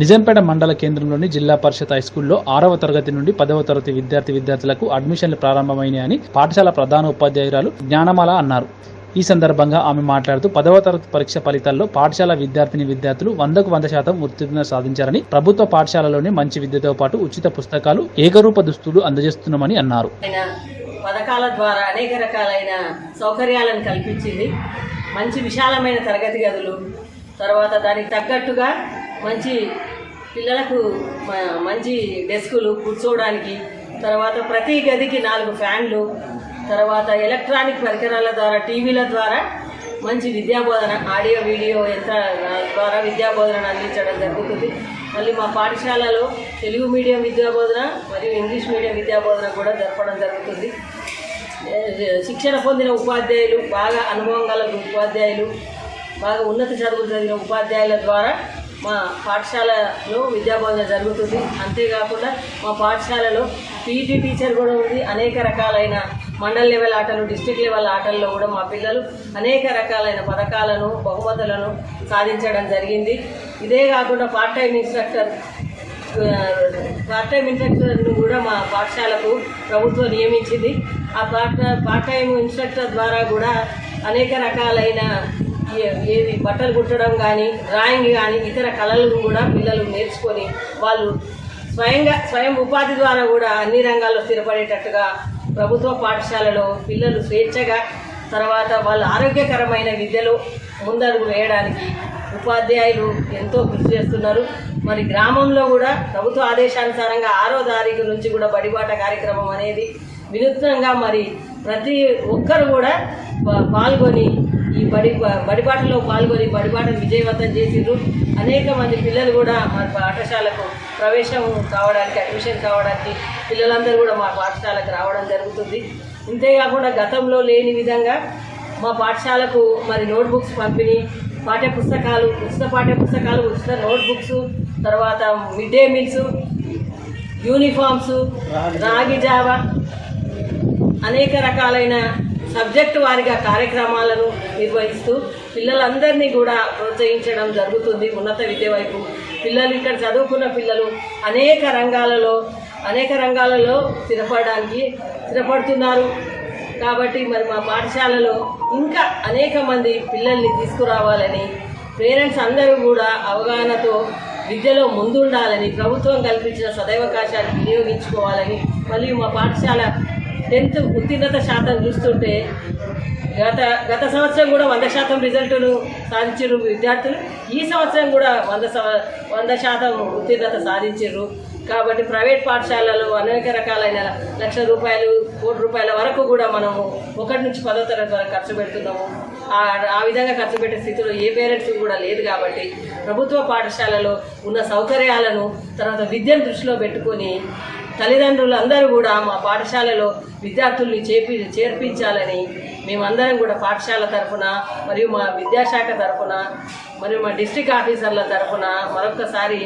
నిజాంపేట మండల కేంద్రంలోని జిల్లా పరిషత్ హైస్కూల్లో ఆరవ తరగతి నుండి పదవ తరగతి విద్యార్థి విద్యార్థులకు అడ్మిషన్లు ప్రారంభమైనాయని పాఠశాల ప్రధాన ఉపాధ్యాయురాలు జ్ఞానమాల అన్నారు. ఈ సందర్భంగా ఆమె మాట్లాడుతూ పదవ తరగతి పరీక్ష ఫలితాల్లో పాఠశాల విద్యార్థిని విద్యార్థులు వందకు వంద శాతం ఉత్తీర్ణ సాధించారని ప్రభుత్వ పాఠశాలలోనే మంచి విద్యతో పాటు ఉచిత పుస్తకాలు ఏకరూప దుస్తులు అందజేస్తున్నామని అన్నారు. పథకాల ద్వారా అనేక రకాలైన సౌకర్యాలను కల్పించింది. మంచి విశాలమైన తరగతి గదులు తర్వాత దానికి తగ్గట్టుగా మంచి పిల్లలకు మంచి డెస్కులు కూర్చోవడానికి తర్వాత ప్రతి గదికి నాలుగు ఫ్యాన్లు తర్వాత ఎలక్ట్రానిక్ పరికరాల ద్వారా టీవీల ద్వారా మంచి విద్యాబోధన ఆడియో వీడియో యంత్ర ద్వారా విద్యాబోధన అందించడం జరుగుతుంది. మళ్ళీ మా పాఠశాలలో తెలుగు మీడియం విద్యాబోధన మరియు ఇంగ్లీష్ మీడియం విద్యాబోధన కూడా జరపడం జరుగుతుంది. శిక్షణ పొందిన ఉపాధ్యాయులు బాగా అనుభవం గల ఉపాధ్యాయులు బాగా ఉన్నత చదువులు చదివిన ఉపాధ్యాయుల ద్వారా మా పాఠశాలలో విద్యాబోధన జరుగుతుంది. అంతేకాకుండా మా పాఠశాలలో పీజీ టీచర్ కూడా ఉంది. అనేక రకాలైన మండల్ లెవెల్ ఆటలు డిస్టిక్ లెవెల్ ఆటల్లో కూడా మా పిల్లలు అనేక రకాలైన పథకాలను బహుమతులను సాధించడం జరిగింది. ఇదే కాకుండా part time instructor part time ఇన్స్ట్రక్టర్ను కూడా మా పాఠశాలకు ప్రభుత్వం నియమించింది. ఆ పార్ట్ పార్ట్ టైం ఇన్స్ట్రక్టర్ ద్వారా కూడా అనేక రకాలైన ఏది బట్టలు కుట్టడం కానీ డ్రాయింగ్ కానీ ఇతర కళలను కూడా పిల్లలు నేర్చుకొని వాళ్ళు స్వయంగా స్వయం ఉపాధి ద్వారా కూడా అన్ని రంగాల్లో స్థిరపడేటట్టుగా ప్రభుత్వ పాఠశాలలో పిల్లలు స్వేచ్ఛగా తర్వాత వాళ్ళ ఆరోగ్యకరమైన విద్యలో ముందడుగు వేయడానికి ఉపాధ్యాయులు ఎంతో కృషి చేస్తున్నారు. మరి గ్రామంలో కూడా ప్రభుత్వ ఆదేశానుసారంగా ఆరో తారీఖు నుంచి కూడా బడిబాట కార్యక్రమం అనేది వినూత్నంగా మరి ప్రతి ఒక్కరు కూడా పాల్గొని ఈ బడి బడిబాటలో పాల్గొని బడిబాటను విజయవంతం చేసిండ్రు. అనేక మంది పిల్లలు కూడా మా పాఠశాలకు ప్రవేశం కావడానికి అడ్మిషన్ కావడానికి పిల్లలందరూ కూడా మా పాఠశాలకు రావడం జరుగుతుంది. ఇంతేకాకుండా గతంలో లేని విధంగా మా పాఠశాలకు మరి నోట్బుక్స్ పంపిణీ పాఠ్య పుస్తకాలు ఉచిత పాఠ్య పుస్తకాలు ఉచిత నోట్బుక్స్ తర్వాత మిడ్ డే మీల్స్ యూనిఫామ్స్ రాగి జావా అనేక రకాలైన సబ్జెక్టు వారిగా కార్యక్రమాలను నిర్వహిస్తూ పిల్లలందరినీ కూడా ప్రోత్సహించడం జరుగుతుంది ఉన్నత విద్య వైపు. పిల్లలు ఇక్కడ చదువుకున్న పిల్లలు అనేక రంగాలలో అనేక రంగాలలో స్థిరపడడానికి స్థిరపడుతున్నారు. కాబట్టి మరి మా పాఠశాలలో ఇంకా అనేక మంది పిల్లల్ని తీసుకురావాలని పేరెంట్స్ అందరూ కూడా అవగాహనతో విద్యలో ముందుండాలని ప్రభుత్వం కల్పించిన సదవకాశాన్ని వినియోగించుకోవాలని మరియు మా పాఠశాల టెన్త్ ఉత్తీర్ణత శాతం చూస్తుంటే గత గత సంవత్సరం కూడా వంద శాతం రిజల్టును సాధించారు విద్యార్థులు. ఈ సంవత్సరం కూడా వంద వంద శాతం ఉత్తీర్ణత సాధించారు కాబట్టి ప్రైవేట్ పాఠశాలలో అనేక రకాలైన లక్ష రూపాయలు కోటి రూపాయల వరకు కూడా మనము ఒకటి నుంచి పదో తరగతి వరకు ఖర్చు పెడుతున్నాము. ఆ ఆ విధంగా ఖర్చు పెట్టే స్థితిలో ఏ పేరెంట్స్ కూడా లేదు కాబట్టి ప్రభుత్వ పాఠశాలలో ఉన్న సౌకర్యాలను తర్వాత విద్యను దృష్టిలో పెట్టుకొని తల్లిదండ్రులు అందరూ కూడా మా పాఠశాలలో విద్యార్థుల్ని చేపి చేర్పించాలని మేమందరం కూడా పాఠశాల తరఫున మరియు మా విద్యాశాఖ తరఫున మరియు మా డిస్ట్రిక్ట్ ఆఫీసర్ల తరఫున మరొకసారి